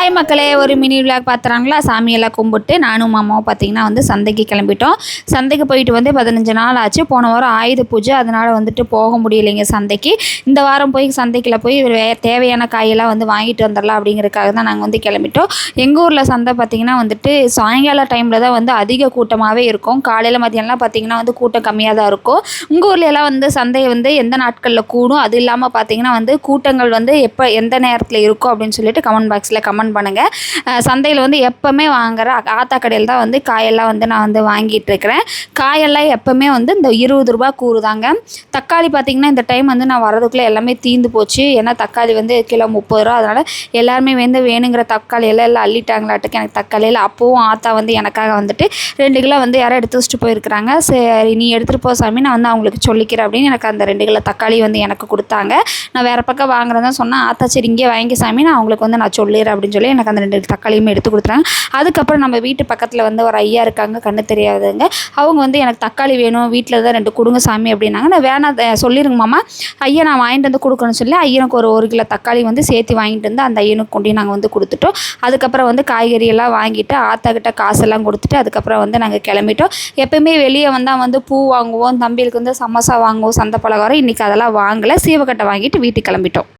Hi மக்களே ஒரு mini vlog பார்த்துறாங்களா சாமியெல்லாம் கும்பிட்டு நானும் மாமாவும் பார்த்தீங்கன்னா வந்து சந்தைக்கு கிளம்பிட்டோம். சந்தைக்கு போயிட்டு வந்து பதினஞ்சு நாள் ஆச்சு. போன வாரம் ஆயுத பூஜை அதனால் வந்துட்டு போக முடியலைங்க சந்தைக்கு. இந்த வாரம் போய் சந்தைக்குள்ள போய் வே தேவையான காயெல்லாம் வந்து வாங்கிட்டு வந்துடலாம் அப்படிங்கிறதுக்காக தான் நாங்கள் வந்து கிளம்பிட்டோம். எங்கள் ஊரில் சந்தை பார்த்திங்கன்னா வந்துட்டு சாயங்கால டைமில் தான் வந்து அதிக கூட்டமாகவே இருக்கும். காலையில் மதியம்லாம் பார்த்திங்கன்னா வந்து கூட்டம் கம்மியாக தான் இருக்கும். உங்கள் ஊர்லலாம் வந்து சந்தை வந்து எந்த நாட்களில் கூடும்? அது இல்லாமல் பார்த்திங்கன்னா வந்து கூட்டங்கள் வந்து எப்போ எந்த நேரத்தில் இருக்கும் அப்படின்னு சொல்லிட்டு கமெண்ட் பாக்ஸில் கமெண்ட் பண்ணுங்கள் சந்தையில் வந்து எப்போவுமே வாங்குகிற ஆத்தா கடையில் தான் வந்து காயெல்லாம் வந்து நான் வந்து வாங்கிட்டு இருக்கிறேன் காயெல்லாம் எப்போவுமே வந்து இந்த இருபது ரூபா கூறுதாங்க தக்காளி பார்த்திங்கன்னா இந்த டைம் வந்து நான் வரதுக்குள்ளே எல்லாமே தீந்து போச்சு. ஏன்னா தக்காளி வந்து கிலோ முப்பது ரூபா. அதனால் எல்லாருமே வந்து வேணுங்கிற தக்காளி எல்லாம் எல்லாம் அள்ளிட்டாங்களாட்டுக்கு எனக்கு தக்காளியில் அப்போவும் ஆத்தா வந்து எனக்காக வந்துட்டு ரெண்டு கிலோ வந்து யாரோ எடுத்து வச்சுட்டு போயிருக்கிறாங்க. சரி நீ எடுத்துகிட்டு போ சாமி. நான் வந்து அவங்களுக்கு சொல்லிக்கிறேன் அப்படின்னு எனக்கு அந்த ரெண்டு கிலோ தக்காளி வந்து எனக்கு கொடுத்தாங்க. நான் வேறு பக்கம் வாங்குறதா சொன்னால் ஆத்தா சரி இங்கே வாங்கி சாமி. நான் அவங்களுக்கு வந்து நான் சொல்லிடுறேன் அப்படின்னு சொல்லி எனக்கு அந்த ரெண்டு தக்காளியுமே எடுத்து கொடுத்துறாங்க அதுக்கப்புறம் நம்ம வீட்டு பக்கத்தில் வந்து ஒரு ஐயா இருக்காங்க கண்ணு தெரியாதவங்க. அவங்க வந்து எனக்கு தக்காளி வேணும் வீட்டில் தான் ரெண்டு கொடுங்க சாமி அப்படின்னாங்க. நான் வேணாம் த- மாமா. ஐயா நான் வாங்கிட்டு வந்து கொடுக்கணும்னு சொல்லி ஐயனுக்கு ஒரு ஒரு கிலோ தக்காளி வந்து சேர்த்து வாங்கிட்டு வந்து அந்த ஐயனுக்கு கொண்டு நாங்கள் வந்து கொடுத்துட்டோம். அதுக்கப்புறம் வந்து காய்கறியெல்லாம் வாங்கிட்டு ஆத்தாக்கிட்ட காசெல்லாம் கொடுத்துட்டு அதுக்கப்புறம் வந்து நாங்கள் கிளம்பிட்டோம். எப்பயுமே வெளியே வந்தால் வந்து பூ வாங்குவோம் தம்பிகளுக்கு வந்து சமோசா வாங்குவோம் சந்த பலகாரம். இன்றைக்கி அதெல்லாம் வாங்கலை. சீவக்கட்டை வாங்கிட்டு வீட்டுக்கு கிளம்பிட்டோம்.